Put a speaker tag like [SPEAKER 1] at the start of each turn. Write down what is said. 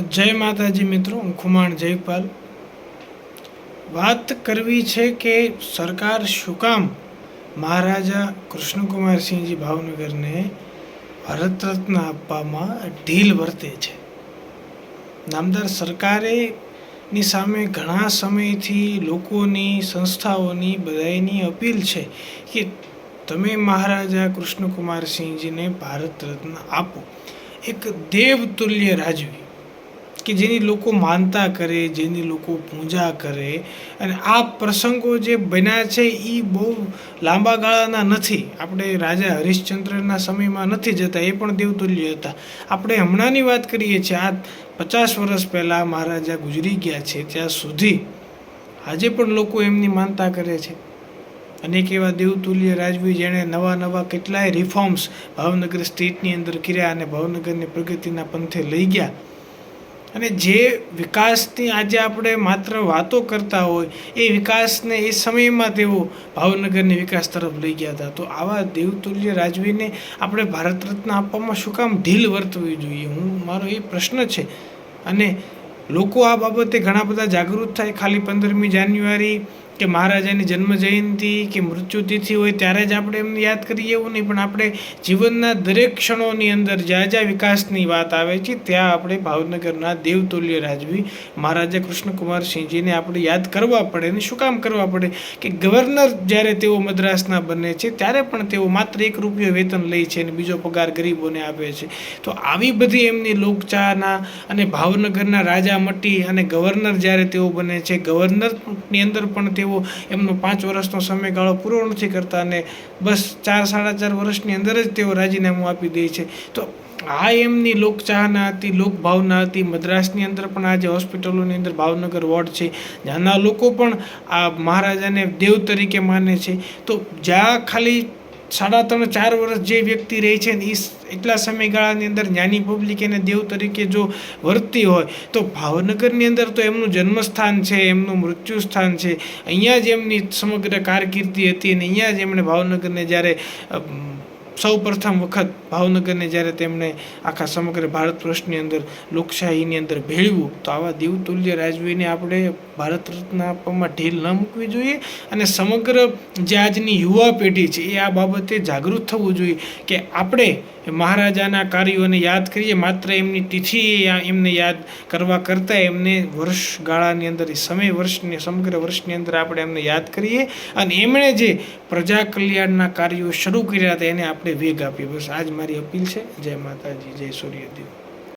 [SPEAKER 1] જય માતાજી મિત્રો, હું ખુમાણ જયપાલ. વાત કરવી છે કે સરકાર શું કામ મહારાજા કૃષ્ણકુમારસિંહજી ભાવનગરને ભારત રત્ન આપવામાં ઢીલ વર્તે છે. નામદાર સરકારે ની સામે ઘણા સમયથી લોકોની, સંસ્થાઓની બધાની અપીલ છે કે તમે મહારાજા કૃષ્ણકુમારસિંહજીને ભારત રત્ન આપો. એક દેવતુલ્ય રાજવી. કે જેની લોકો માનતા કરે, જેની લોકો પૂજા કરે અને આ પ્રસંગો જે બન્યા છે એ બહુ લાંબા ગાળાના નથી. આપણે રાજા હરિશ્ચંદ્રના સમયમાં નથી જતા, એ પણ દેવતુલ્ય હતા. આપણે હમણાંની વાત કરીએ છીએ, આ પચાસ વર્ષ પહેલાં મહારાજા ગુજરી ગયા છે, ત્યાં સુધી આજે પણ લોકો એમની માનતા કરે છે. અનેક એવા દેવતુલ્ય રાજવી જેણે નવા નવા કેટલાય રિફોર્મ્સ ભાવનગર સ્ટેટની અંદર કર્યા અને ભાવનગરની પ્રગતિના પંથે લઈ ગયા. અને જે વિકાસની આજે આપણે માત્ર વાતો કરતા હોય, એ વિકાસને એ સમયમાં તેઓ ભાવનગરની વિકાસ તરફ લઈ ગયા હતા. તો આવા દેવતુલ્ય રાજવીને આપણે ભારત રત્ન આપવામાં શું કામ ઢીલ વર્તવી જોઈએ? હું, મારો એ પ્રશ્ન છે. અને લોકો આ બાબતે ઘણા બધા જાગૃત થાય. ખાલી પંદરમી જાન્યુઆરી કે મહારાજાની જન્મ જયંતિ કે મૃત્યુતિથિ હોય ત્યારે જ આપણે એમને યાદ કરીએ એવું નહીં, પણ આપણે જીવનના દરેક ક્ષણોની અંદર જ્યાં જ્યાં વિકાસની વાત આવે છે, ત્યાં આપણે ભાવનગરના દેવતુલ્ય રાજવી મહારાજા કૃષ્ણકુમારસિંહજીને આપણે યાદ કરવા પડે અને શું કામ કરવા પડે કે ગવર્નર જ્યારે તેઓ મદ્રાસના બને છે, ત્યારે પણ તેઓ માત્ર એક રૂપિયો વેતન લે છે અને બીજો પગાર ગરીબોને આપે છે. તો આવી બધી એમની લોકચાહના અને ભાવનગરના રાજા મટી અને ગવર્નર જ્યારે તેઓ બને છે, ગવર્નરની અંદર પણ તેઓ એમનો પાંચ વર્ષનો સમયગાળો પૂરો નથી કરતા અને બસ ચાર સાડા ચાર વર્ષની અંદર જ તેઓ રાજીનામું આપી દે છે. તો આ એમની લોકચાહના હતી, લોકભાવના હતી. મદ્રાસની અંદર પણ આજે હોસ્પિટલોની અંદર ભાવનગર વોર્ડ છે. જ્યાંના લોકો પણ આ મહારાજાને દેવ તરીકે માને છે. તો જ્યાં ખાલી સાડા ત્રણ ચાર વર્ષ જે વ્યક્તિ રહે છે ને એ એટલા સમયગાળાની અંદર જ્ઞાની પબ્લિક એને દેવ તરીકે જો વર્તતી હોય, તો ભાવનગરની અંદર તો એમનું જન્મસ્થાન છે, એમનું મૃત્યુ સ્થાન છે. અહીંયા જ એમની સમગ્ર કારકિર્દી હતી અને અહીંયા જ એમણે ભાવનગરને જ્યારે સૌ પ્રથમ વખત ભાવનગરને જ્યારે તેમણે આખા સમગ્ર ભારત વર્ષની અંદર લોકશાહીની અંદર ભેળવું તો આવા દેવતુલ્ય રાજવીને આપણે ભારત રત્ન આપવામાં ઢીલ ન મૂકવી જોઈએ અને સમગ્ર જે આજની યુવા પેઢી છે એ આ બાબતે જાગૃત થવું જોઈએ કે આપણે મહારાજાના કાર્યોને યાદ કરીએ, માત્ર એમની તિથિ એમને યાદ કરવા કરતાં એમને વર્ષ ગાળાની અંદર સમય વર્ષની, સમગ્ર વર્ષની અંદર આપણે એમને યાદ કરીએ અને એમણે જે પ્રજા કલ્યાણના કાર્યો શરૂ કર્યા હતા, એને આપણે વેગ આપીએ. બસ આજ મારી અપીલ છે. જય માતાજી, જય સૂર્યદેવ.